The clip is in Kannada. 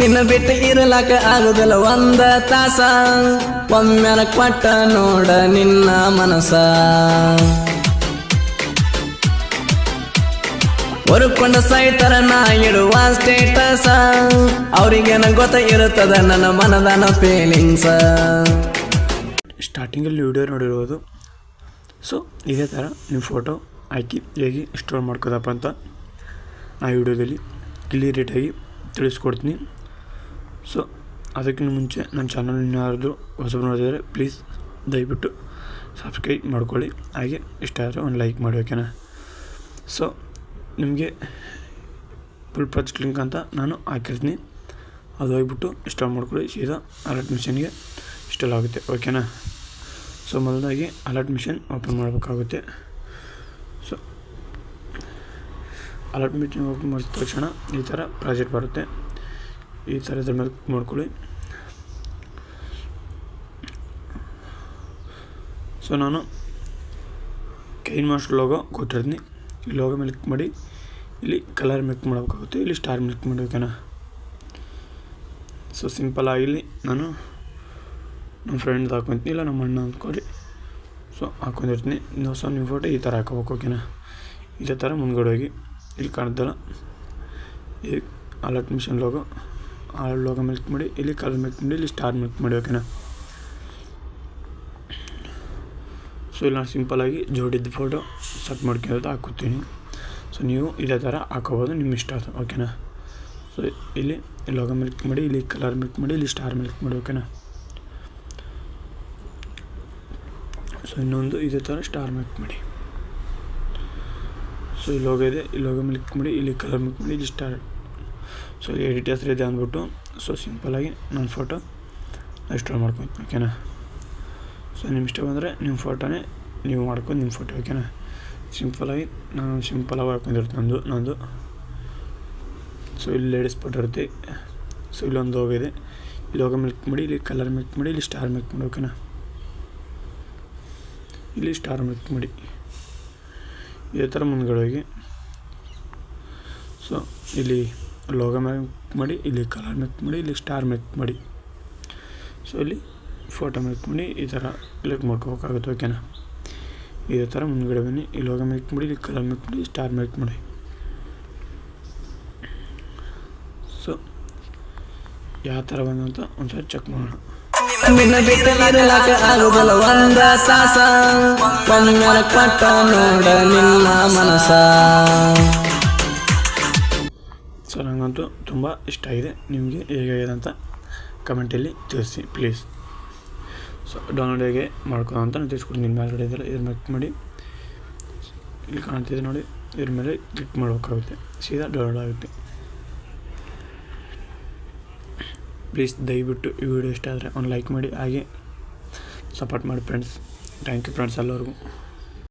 ನಿನ್ನ ಬಿಟ್ಟು ಇರಲಾಕ ಆಗುದಿಲ್ಲ ಒಂದ ತಾಸ. ಒಮ್ಮೆಲ ಕೊಟ್ಟ ನೋಡ ನಿನ್ನ ಮನಸ. ಹೊರಕೊಂಡ ಸೈತರ ನಾ ಇಡುವ ಸ್ಟೇಟಸ ಅವ್ರಿಗೇನ ಗೊತ್ತ ಇರುತ್ತದ ನನ್ನ ಮನದನ ಫೀಲಿಂಗ್ಸ ಸ್ಟಾರ್ಟಿಂಗಲ್ಲಿ ವಿಡಿಯೋ ನೋಡಿರ್ಬೋದು ಸೊ ಇದೇ ಥರ ನಿಮ್ಮ ಫೋಟೋ ಹಾಕಿ, ಹೇಗೆ ಸ್ಟೋರ್ ಮಾಡ್ಕೋದಪ್ಪ ಅಂತ ಆ ವಿಡಿಯೋದಲ್ಲಿ ಕ್ಲಿಯರಿಟಾಗಿ ತಿಳಿಸ್ಕೊಡ್ತೀನಿ. ಸೊ ಅದಕ್ಕಿಂತ ಮುಂಚೆ ನನ್ನ ಚಾನಲ್ ಯಾರಾದರೂ ಹೊಸಬರು ನೋಡಿದರೆ ಪ್ಲೀಸ್ ದಯವಿಟ್ಟು ಸಬ್ಸ್ಕ್ರೈಬ್ ಮಾಡ್ಕೊಳ್ಳಿ. ಹಾಗೆ ಇಷ್ಟ ಆದರೆ ಒಂದು ಲೈಕ್ ಮಾಡಿ ಓಕೆನಾ ಸೊ ನಿಮಗೆ ಫುಲ್ ಪ್ರಚ್ ಲಿಂಕ್ ಅಂತ ನಾನು ಹಾಕಿರ್ತೀನಿ. ಅದು ಹೋಗ್ಬಿಟ್ಟು ಇನ್ಸ್ಟಾಲ್ ಮಾಡ್ಕೊಳ್ಳಿ. ಸೀದಾ ಅಲರ್ಟ್ ಮಿಷನ್ಗೆ ಇನ್ಸ್ಟಾಲ್ ಆಗುತ್ತೆ ಓಕೆನಾ ಸೊ ಮೊದಲಾಗಿ ಅಲರ್ಟ್ ಮಿಷನ್ ಓಪನ್ ಮಾಡಬೇಕಾಗುತ್ತೆ. ಸೊ ಅಲರ್ಟ್ ಮಿಷನ್ ಓಪನ್ ಮಾಡಿದ ತಕ್ಷಣ ಈ ಥರ ಪ್ರಾಜೆಕ್ಟ್ ಬರುತ್ತೆ. ಈ ಥರ ಇದ್ರ ಮೇಲೆ ಮಾಡ್ಕೊಳ್ಳಿ ಸೊ ನಾನು ಕೈನ್ ಮಾಸ್ಟರ್ ಲೋಗೋ ಕೊಟ್ಟಿರ್ತೀನಿ. ಈ ಲೋಗೋ ಮೇಲೆ ಕ್ಲಿಕ್ ಮಾಡಿ. ಇಲ್ಲಿ ಕಲರ್ ಮಿಲ್ಕ್ ಮಾಡಬೇಕಾಗುತ್ತೆ. ಇಲ್ಲಿ ಸ್ಟಾರ್ ಮಿಲ್ಕ್ ಮಾಡಬೇಕೇನ? ಸೊ ಸಿಂಪಲ್ ಆಗಿಲ್ಲಿ ನಾನು ನಮ್ಮ ಫ್ರೆಂಡ್ದು ಹಾಕೊತೀನಿ. ಇಲ್ಲ, ನಮ್ಮ ಅಣ್ಣ ಅಂದ್ಕೊಳ್ಳಿ. ಸೊ ಹಾಕೊಂಡಿರ್ತೀನಿ. ಸೊ ನಿಮ್ಮ ಫೋಟೋ ಈ ಥರ ಹಾಕೋಬೇಕು ಓಕೆನಾ ಇದೇ ಥರ ಮುಂದ್ಗಡೆ ಹೋಗಿ. ಇಲ್ಲಿ ಕಾಣ್ತಲ್ಲ ಈ ಅಲರ್ಟ್ ಮಿಷನ್ ಲೋಗೋ ಆ ಲೋಗ ಮಿಲ್ಕ್ ಮಾಡಿ, ಇಲ್ಲಿ ಕಲರ್ ಮಿಲ್ಕ್ ಮಾಡಿ, ಇಲ್ಲಿ ಸ್ಟಾರ್ ಮಿಲ್ಕ್ ಮಾಡಿ ಓಕೆನಾ ಸೊ ಇಲ್ಲಿ ನಾನು ಸಿಂಪಲಾಗಿ ಜೋಡಿದ್ದ ಫೋಟೋ ಸೆಟ್ ಮಾಡ್ಕೊಂಡು ಹಾಕೋತೀನಿ ಸೊ ನೀವು ಇದೇ ಥರ ಹಾಕೋಬೋದು ನಿಮ್ಮ ಇಷ್ಟ ಅದು ಓಕೆನಾ ಸೊ ಇಲ್ಲಿ ಲೋಗ ಮಿಲ್ಕ್ ಮಾಡಿ, ಇಲ್ಲಿ ಕಲರ್ ಮಿಲ್ಕ್ ಮಾಡಿ, ಇಲ್ಲಿ ಸ್ಟಾರ್ ಮಿಲ್ಕ್ ಮಾಡಿ ಓಕೆನಾ ಸೊ ಇನ್ನೊಂದು ಇದೇ ಥರ ಸ್ಟಾರ್ ಮಿಲ್ಕ್ ಮಾಡಿ. ಸೊ ಇಲ್ಲಿ ಇದೆ, ಈ ಲೋಗೋ ಮಿಲ್ಕ್ ಮಾಡಿ, ಇಲ್ಲಿ ಕಲರ್ ಮಿಲ್ಕ್ ಮಾಡಿ, ಇಲ್ಲಿ ಸ್ಟಾರ್ ಸೊ ಎಡಿಟ್ ಹೆಸರು ಇದೆ ಅಂದ್ಬಿಟ್ಟು ಸೊ ಸಿಂಪಲಾಗಿ ನನ್ನ ಫೋಟೋ ಇನ್ಸ್ಟಾಲ್ ಮಾಡ್ಕೊತೀನಿ ಓಕೆನಾ ಸೊ ನಿಮ್ಮ ಇಷ್ಟ ಬಂದರೆ ನಿಮ್ಮ ಫೋಟೋನೇ ನೀವು ಮಾಡ್ಕೊಂಡು ನಿಮ್ಮ ಫೋಟೋ ಓಕೆನಾ ಸಿಂಪಲಾಗಿ ನಾನು ಸಿಂಪಲಾಗಿ ಹಾಕೊಂಡಿರ್ತೀನಿ ನಂದು ನಂದು. ಸೊ ಇಲ್ಲಿ ಲೇಡೀಸ್ ಫೋಟೋ ಇರುತ್ತೆ. ಸೊ ಇಲ್ಲೊಂದು ಹೋಗಿದೆ ಇಲ್ಲಿ ಹೋಗೋ ಮಿಲ್ಕ್ ಮಾಡಿ, ಇಲ್ಲಿ ಕಲರ್ ಮಿಲ್ಕ್ ಮಾಡಿ, ಇಲ್ಲಿ ಸ್ಟಾರ್ ಮಿಲ್ಕ್ ಮಾಡಿ ಓಕೆನಾ ಇಲ್ಲಿ ಸ್ಟಾರ್ ಮಿಲ್ಕ್ ಮಾಡಿ. ಇದೇ ಥರ ಮುಂದ್ಗಡೆ ಹೋಗಿ. ಸೊ ಇಲ್ಲಿ ಲೋಗೋ ಮಿಲ್ಕ್ ಮಾಡಿ, ಇಲ್ಲಿ ಕಲರ್ ಮಿಲ್ಕ್ ಮಾಡಿ, ಇಲ್ಲಿ ಸ್ಟಾರ್ ಮಿಲ್ಕ್ ಮಾಡಿ. ಸೊ ಇಲ್ಲಿ ಫೋಟೋ ಮೆಕ್ ಮಾಡಿ, ಈ ಥರ ಕ್ಲಿಕ್ ಮಾಡ್ಕೋಬೇಕಾಗುತ್ತೆ ಓಕೆನಾ ಇದೇ ಥರ ಮುಂದ್ಗಡೆ ಬನ್ನಿ. ಇಲ್ಲಿ ಲೋಗೋ ಮೇಕ್ ಮಾಡಿ, ಇಲ್ಲಿ ಕಲರ್ ಮೇಕ್ ಮಾಡಿ ಸ್ಟಾರ್ ಮೇಕ್ ಮಾಡಿ. ಸೊ ಯಾವ ಥರ ಬಂದಂತ ಒಂದ್ಸರಿ ಚೆಕ್ ಮಾಡೋಣ. ಒಮ್ಮೆಲ ಕೊಟ್ಟ ನೋಡ ನಿನ್ನ ಮನಸ. ಸೊ ನನಗಂತೂ ತುಂಬ ಇಷ್ಟ ಆಗಿದೆ. ನಿಮಗೆ ಹೇಗಾಗಿದೆ ಅಂತ ಕಮೆಂಟಲ್ಲಿ ತಿಳಿಸಿ, ಪ್ಲೀಸ್. ಸೊ ಡೌನ್ಲೋಡ್ ಹೇಗೆ ಮಾಡ್ಕೋ ಅಂತ ನಾನು ತಿಳಿಸ್ಕೊಡ್ತೀನಿ. ಮೇಲ್ಗಡೆ ಇದೆಲ್ಲ ಇದ್ರ ಮೇಲೆ ಕ್ಲಿಕ್ ಮಾಡಿ. ಇಲ್ಲಿ ಕಾಣ್ತಿದೆ ನೋಡಿ, ಇದ್ರ ಮೇಲೆ ಕ್ಲಿಕ್ ಮಾಡಬೇಕಾಗುತ್ತೆ. ಸೀದಾ ಡೌನ್ಲೋಡ್ ಆಗುತ್ತೆ. ಪ್ಲೀಸ್, ದಯವಿಟ್ಟು ಈ ವಿಡಿಯೋ ಇಷ್ಟ ಆದರೆ ಒಂದು ಲೈಕ್ ಮಾಡಿ, ಹಾಗೆ ಸಪೋರ್ಟ್ ಮಾಡಿ ಫ್ರೆಂಡ್ಸ್. ಥ್ಯಾಂಕ್ ಯು ಫ್ರೆಂಡ್ಸ್, ಎಲ್ಲರಿಗೂ.